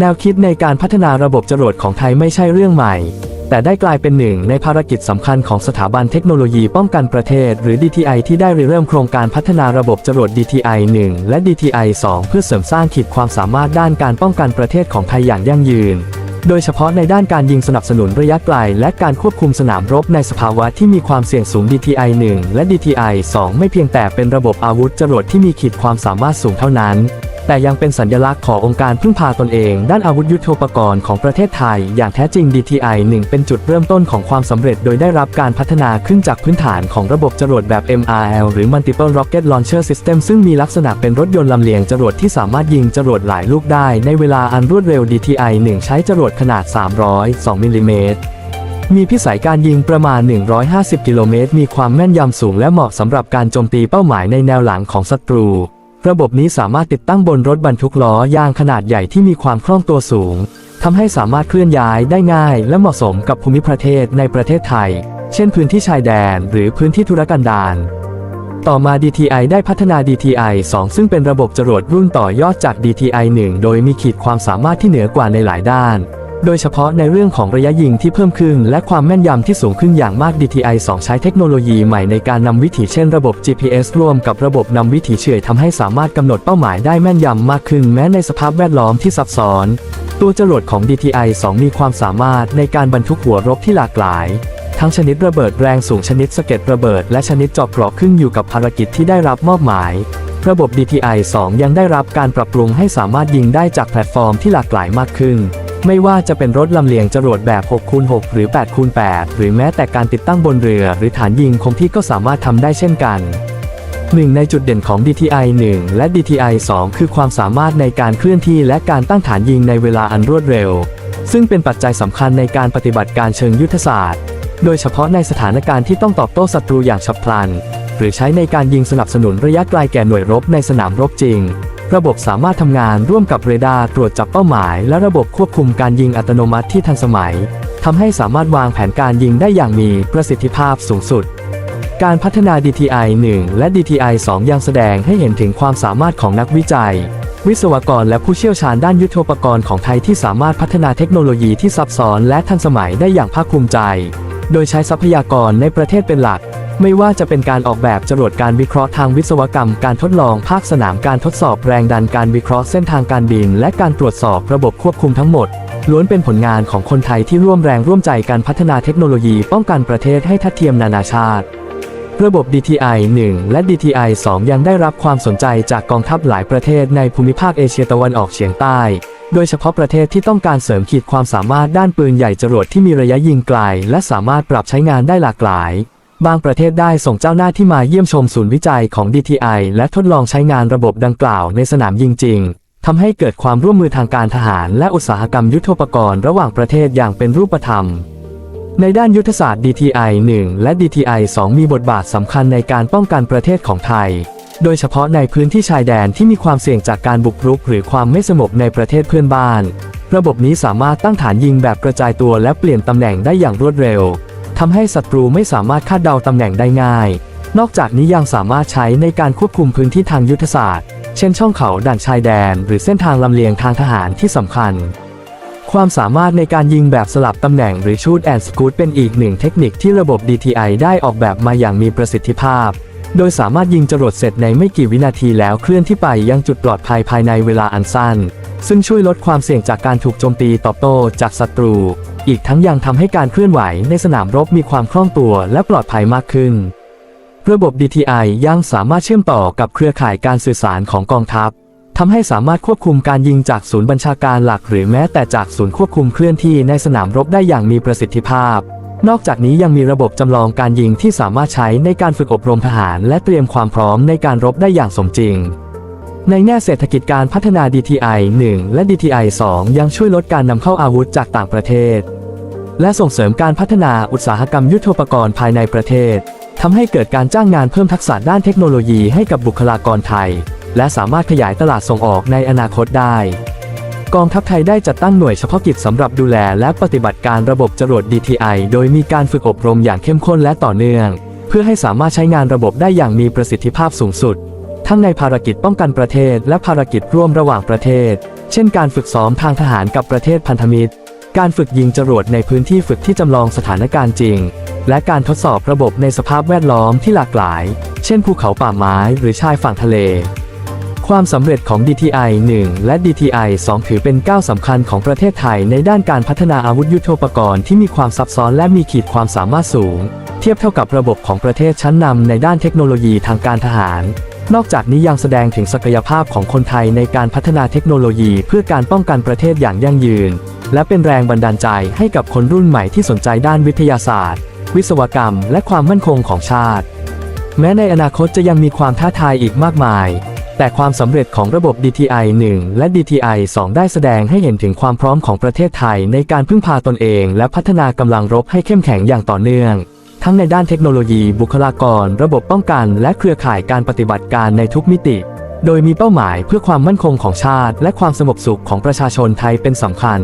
แนวคิดในการพัฒนาระบบจรวดของไทยไม่ใช่เรื่องใหม่ แต่ได้กลายเป็นหนึ่งในภารกิจสำคัญของสถาบันเทคโนโลยีป้องกันประเทศ หรือ DTI ที่ได้ริเริ่มโครงการพัฒนาระบบจรวด DTI 1 และ DTI 2 เพื่อเสริมสร้างขีดความสามารถด้านการป้องกันประเทศของไทยอย่างยั่งยืน โดยเฉพาะในด้านการยิงสนับสนุนระยะไกล และการควบคุมสนามรบในสภาวะที่มีความเสี่ยงสูง DTI 1 และ DTI 2 ไม่เพียงแต่เป็นระบบอาวุธจรวดที่มีขีดความสามารถสูงเท่านั้น แต่ยังเป็นสัญลักษณ์ขององค์การพึ่งพาตนเอง ด้านอาวุธยุทโธปกรณ์ของประเทศไทย อย่างแท้จริง DTI 1 เป็นจุดเริ่มต้นของความสำเร็จโดยได้รับการพัฒนาขึ้นจากพื้นฐานของระบบจรวดแบบ MRL หรือ Multiple Rocket Launcher System ซึ่งมีลักษณะเป็นรถยนต์ลำเลียงจรวดที่สามารถยิงจรวดหลายลูกได้ในเวลาอันรวดเร็ว DTI 1 ใช้จรวดขนาด 302มิลลิเมตรมีพิสัยการยิงประมาณ 150 กิโลเมตร มีความแม่นยำสูงและเหมาะสำหรับการโจมตีเป้าหมายในแนวหลังของศัตรู ระบบนี้สามารถติดตั้งบนรถบรรทุกล้อยางขนาดใหญ่ที่มีความคล่องตัวสูงทำให้สามารถเคลื่อนย้ายได้ง่าย และเหมาะสมกับภูมิประเทศในประเทศไทย เช่นพื้นที่ชายแดน หรือพื้นที่ธุรกันดารต่อมา DTI ได้พัฒนา DTI 2 ซึ่งเป็นระบบจรวดรุ่นต่อยอดจาก DTI 1 โดยมีขีดความสามารถที่เหนือกว่าในหลายด้าน โดยเฉพาะในเรื่องของระยะยิงที่เพิ่มขึ้น และความแม่นยำที่สูงขึ้นอย่างมาก DTI 2 ใช้เทคโนโลยีใหม่ในการนำวิถีเช่นระบบ GPS ร่วมกับระบบนำวิถีเฉื่อยทำให้สามารถกำหนดเป้าหมายได้แม่นยำมากขึ้นแม้ในสภาพแวดล้อมที่ซับซ้อน ตัวจรวดของ DTI 2 มีความสามารถในการบรรทุกหัวรบที่หลากหลาย ทั้งชนิดระเบิดแรงสูงชนิดสะเก็ดระเบิด และชนิดจาะเกราะขึ้นอยู่กับภารกิจที่ได้รับมอบหมายระบบ DTI 2 ยังได้รับการปรับปรุงให้สามารถยิงได้จากแพลตฟอร์มที่หลากหลายมากขึ้น ไม่ว่าจะเป็นรถลำเลียงจรวดแบบ 6 คูณ 6 หรือ 8 คูณ 8 หรือแม้แต่การติดตั้งบนเรือ หรือฐานยิงคงที่ก็สามารถทำได้เช่นกันหนึ่งในจุดเด่นของ DTI 1 และ DTI 2 คือความสามารถในการเคลื่อนที่และการตั้งฐานยิงในเวลาอันรวดเร็ว ซึ่งเป็นปัจจัยสำคัญในการปฏิบัติการเชิงยุทธศาสตร์ โดยเฉพาะในสถานการณ์ที่ต้องตอบโต้ศัตรูอย่างฉับพลัน หรือใช้ในการยิงสนับสนุนระยะไกลแก่หน่วยรบในสนามรบจริง ระบบสามารถทำงานร่วมกับเรดาร์ตรวจจับเป้าหมาย และระบบควบคุมการยิงอัตโนมัติที่ทันสมัยทำให้สามารถวางแผนการยิงได้อย่างมีประสิทธิภาพสูงสุด การพัฒนา DTI 1 และ DTI 2 ยังแสดงให้เห็นถึงความสามารถของนักวิจัย วิศวกรและผู้เชี่ยวชาญด้านยุทโธปกรณ์ของไทยที่สามารถพัฒนาเทคโนโลยีที่ซับซ้อนและทันสมัยได้อย่างภาคภูมิใจ โดยใช้ทรัพยากรในประเทศเป็นหลัก ไม่ว่าจะเป็นการออกแบบจรวดการวิเคราะห์ทางวิศวกรรม การทดลองภาคสนามการทดสอบแรงดันการวิเคราะห์เส้นทางการบิน และการตรวจสอบระบบควบคุมทั้งหมด ล้วนเป็นผลงานของคนไทยที่ร่วมแรงร่วมใจการพัฒนาเทคโนโลยีป้องกันประเทศให้ทัดเทียมนานาชาติ ระบบ DTI 1 และ DTI 2 ยังได้รับความสนใจจากกองทัพหลายประเทศในภูมิภาคเอเชียตะวันออกเฉียงใต้โดยเฉพาะประเทศที่ต้องการเสริมขีดความสามารถด้านปืนใหญ่จรวดที่มีระยะยิงไกล และสามารถปรับใช้งานได้หลากหลาย บางประเทศได้ส่งเจ้าหน้าที่มาเยี่ยมชมศูนย์วิจัยของ DTI และทดลองใช้งานระบบดังกล่าวในสนามยิงจริงทำให้เกิดความร่วมมือทางการทหารและอุตสาหกรรมยุทโธปกรณ์ระหว่างประเทศอย่างเป็นรูปธรรม ในด้านยุทธศาสตร์ DTI 1 และ DTI 2 มีบทบาทสำคัญในการป้องกันประเทศของไทย โดยเฉพาะในพื้นที่ชายแดนที่มีความเสี่ยงจากการบุกรุก หรือความไม่สงบในประเทศเพื่อนบ้าน ระบบนี้สามารถตั้งฐานยิงแบบกระจายตัวและเปลี่ยนตำแหน่งได้อย่างรวดเร็ว ทำให้ศัตรูไม่สามารถคาดเดาตำแหน่งได้ง่าย นอกจากนี้ยังสามารถใช้ในการควบคุมพื้นที่ทางยุทธศาสตร์ เช่นช่องเขาด่านชายแดน หรือเส้นทางลำเลียงทางทหารที่สำคัญ ความสามารถในการยิงแบบสลับตำแหน่งหรือชูดแอนด์สกูตเป็นอีกหนึ่งเทคนิคที่ระบบ DTI ได้ออกแบบมาอย่างมีประสิทธิภาพ โดยสามารถยิงจรวดเสร็จในไม่กี่วินาทีแล้วเคลื่อนที่ไปยังจุดปลอดภัยภายในเวลาอันสั้น ซึ่งช่วยลดความเสี่ยงจากการถูกโจมตีตอบโต้จากศัตรู อีกทั้งยังทำให้การเคลื่อนไหวในสนามรบมีความคล่องตัวและปลอดภัยมากขึ้น ระบบ DTI ยังสามารถเชื่อมต่อกับเครือข่ายการสื่อสารของกองทัพทำให้สามารถควบคุมการยิงจากศูนย์บัญชาการหลัก หรือแม้แต่จากศูนย์ควบคุมเคลื่อนที่ในสนามรบได้อย่างมีประสิทธิภาพ นอกจากนี้ยังมีระบบจำลองการยิงที่สามารถใช้ในการฝึกอบรมทหาร และเตรียมความพร้อมในการรบได้อย่างสมจริง ในแง่เศรษฐกิจการพัฒนา DTI 1 และ DTI 2 ยังช่วยลดการนำเข้าอาวุธจากต่างประเทศ และส่งเสริมการพัฒนาอุตสาหกรรมยุทโธปกรณ์ภายในประเทศทำให้เกิดการจ้างงานเพิ่มทักษะด้านเทคโนโลยีให้กับบุคลากรไทย และสามารถขยายตลาดส่งออกในอนาคตได้ กองทัพไทยได้จัดตั้งหน่วยเฉพาะกิจสำหรับดูแลและปฏิบัติการระบบจรวด DTI โดยมีการฝึกอบรมอย่างเข้มข้นและต่อเนื่อง เพื่อให้สามารถใช้งานระบบได้อย่างมีประสิทธิภาพสูงสุด ทั้งในภารกิจป้องกันประเทศ และภารกิจร่วมระหว่างประเทศ เช่น การฝึกซ้อมทางทหารกับประเทศพันธมิตร การฝึกยิงจรวดในพื้นที่ฝึกที่จำลองสถานการณ์จริง และการทดสอบระบบในสภาพแวดล้อมที่หลากหลาย เช่นภูเขาป่าไม้ หรือชายฝั่งทะเล ความสำเร็จของ DTI 1 และ DTI 2 ถือเป็นก้าวสำคัญของประเทศไทยในด้านการพัฒนาอาวุธยุทโธปกรณ์ที่มีความซับซ้อนและมีขีดความสามารถสูง เทียบเท่ากับระบบของประเทศชั้นนำในด้านเทคโนโลยีทางการทหาร นอกจากนี้ยังแสดงถึงศักยภาพของคนไทยในการพัฒนาเทคโนโลยีเพื่อการป้องกันประเทศอย่างยั่งยืน และเป็นแรงบันดาลใจให้กับคนรุ่นใหม่ที่สนใจด้านวิทยาศาสตร์ วิศวกรรม และความมั่นคงของชาติ แม้ในอนาคตจะยังมีความท้าทายอีกมากมาย แต่ความสำเร็จของระบบ DTI 1 และ DTI 2 ได้แสดงให้เห็นถึงความพร้อมของประเทศไทย ในการพึ่งพาตนเอง และพัฒนากำลังรบให้เข้มแข็งอย่างต่อเนื่อง ทั้งในด้านเทคโนโลยี บุคลากร ระบบป้องกัน และเครือข่ายการปฏิบัติการในทุกมิติ โดยมีเป้าหมายเพื่อความมั่นคงของชาติ และความสงบสุขของประชาชนไทยเป็นสำคัญ